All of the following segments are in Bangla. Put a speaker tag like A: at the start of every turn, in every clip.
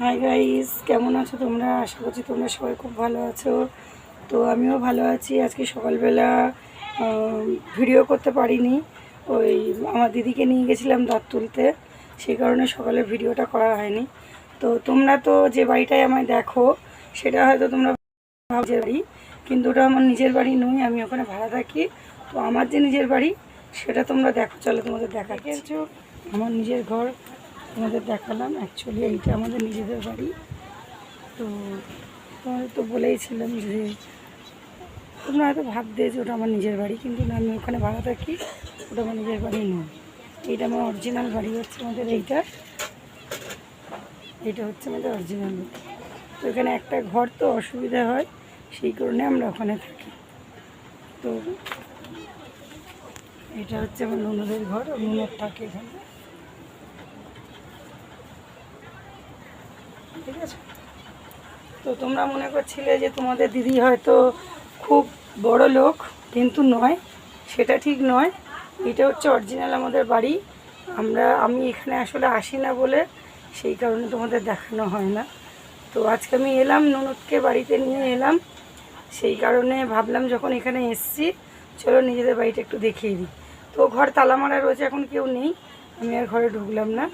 A: হাই গাইস কেমন আছো তোমরা? আশা করছি তোমরা সবাই খুব ভালো আছো। তো আমিও ভালো আছি। আজকে সকালবেলা ভিডিও করতে পারিনি। ওই আমার দিদিকে নিয়ে গেছিলাম দাঁত তুলতে। সেই কারণে সকালে ভিডিওটা করা হয়নি। তো তোমরা তো যে বাড়িটায় আমায় দেখো, সেটা হয়তো তোমরা ভাবছে বাড়ি, কিন্তু ওটা আমার নিজের বাড়ি নই আমি ওখানে ভাড়া থাকি। তো আমার যে নিজের বাড়ি, সেটা তোমরা দেখো। চলো তোমাদের দেখা আমার নিজের ঘর। তোমাদের দেখালাম অ্যাকচুয়ালি এইটা আমাদের নিজেদের বাড়ি। তো তোমাদের তো বলেইছিলাম যে তোমরা হয়তো ভাবতে যে ওটা আমার নিজের বাড়ি, কিন্তু না, আমি ওখানে ভাড়া থাকি, ওটা আমার নিজের বাড়ি নয়। এইটা আমার অরিজিনাল বাড়ি হচ্ছে আমাদের এইটা। এইটা হচ্ছে আমাদের অরিজিনাল তো এখানে একটা ঘর তো অসুবিধা হয়, সেই কারণে আমরা ওখানে থাকি। তো এটা হচ্ছে আমার ননদের ঘর, ননদ থাকে এখানে। ঠিক আছে? তো তোমরা মনে করছিলে যে তোমাদের দিদি হয়তো খুব বড় লোক, কিন্তু নয়, সেটা ঠিক নয়। এটা হচ্ছে অরিজিনাল আমাদের বাড়ি। আমরা, আমি এখানে আসলে আসি না বলে সেই কারণে তোমাদের দেখানো হয় না। তো আজকে আমি এলাম, ননদকে বাড়িতে নিয়ে এলাম। সেই কারণে ভাবলাম যখন এখানে এসছি, চলো নিজেদের বাড়িটা একটু দেখিয়ে দিই। তো ঘর তালা মারা রয়েছে এখন কেউ নেই, আমি আর ঘরে ঢুকলাম না।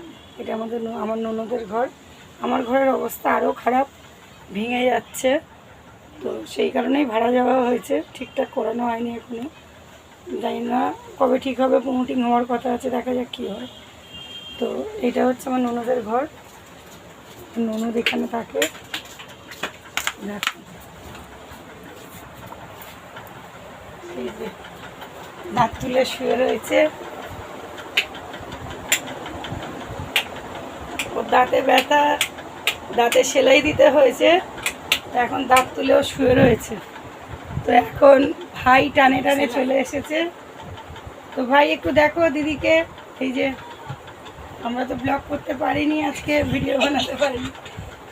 A: এটা আমাদের আমার ননদের ঘর। আমার ঘরের অবস্থা আরও খারাপ, ভেঙে যাচ্ছে। তো সেই কারণেই ভাড়া যাওয়া হয়েছে। ঠিকঠাক করানো হয়নি এখনও। জানি না কবে ঠিক হবে প্রমোটিং হওয়ার কথা আছে, দেখা যাক কী হয়। তো এটা হচ্ছে আমার ননদের ঘর। ননদ এখানে থাকে। দাঁত তুলে শুয়ে রয়েছে। ওর দাঁতে ব্যথা, দাঁতে সেলাই দিতে হয়েছে, এখন দাঁত তুলেও শুয়ে রয়েছে। তো এখন ভাই টানে টানে চলে এসেছে। তো ভাই একটু দেখো দিদিকে, এই যে আমরা তো ব্লগ করতে পারিনি আজকে ভিডিও বানাতে পারিনি।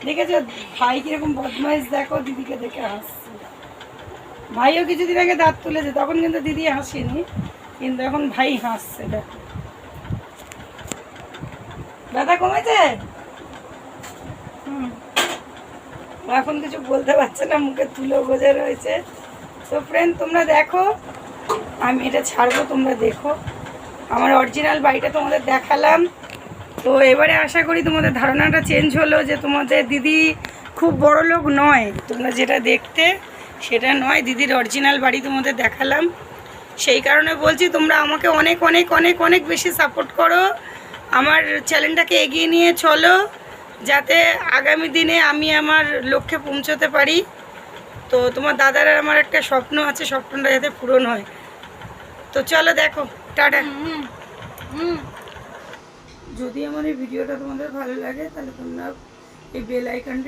A: দেখেছ? ভাই কীরকম বদমাইশ, দেখো দিদিকে দেখে হাসছে। ভাইও কিছুদিন আগে দাঁত তুলেছে, তখন কিন্তু দিদি হাসেনি, কিন্তু এখন ভাই হাসছে, দেখো। ব্যথা কমেছে হুম। এখন কিছু বলতে পারছে না মুখে তুলো বোঝা রয়েছে। তো ফ্রেন্ড তোমরা দেখো আমি এটা ছাড়বো তোমরা দেখো। আমার অরিজিনাল বাড়িটা তোমাদের দেখালাম। তো এবারে আশা করি তোমাদের ধারণাটা চেঞ্জ হলো যে তোমাদের দিদি খুব বড় লোক নয়। তোমরা যেটা দেখতে সেটা নয়। দিদির অরিজিনাল বাড়ি তোমাদের দেখালাম। সেই কারণে বলছি তোমরা আমাকে অনেক অনেক অনেক অনেক বেশি সাপোর্ট করো। আমার চ্যানেলটাকে এগিয়ে নিয়ে চলো যাতে আগামী দিনে আমি আমার লক্ষ্যে পৌঁছতে পারি। তো তোমার দাদার আমার একটা স্বপ্ন আছে স্বপ্নটা যাতে পূরণ হয়। তো চলো দেখো টাটা। যদি আমার এই ভিডিওটা তোমাদের ভালো লাগে তাহলে তোমরা এই বেল আইকনটি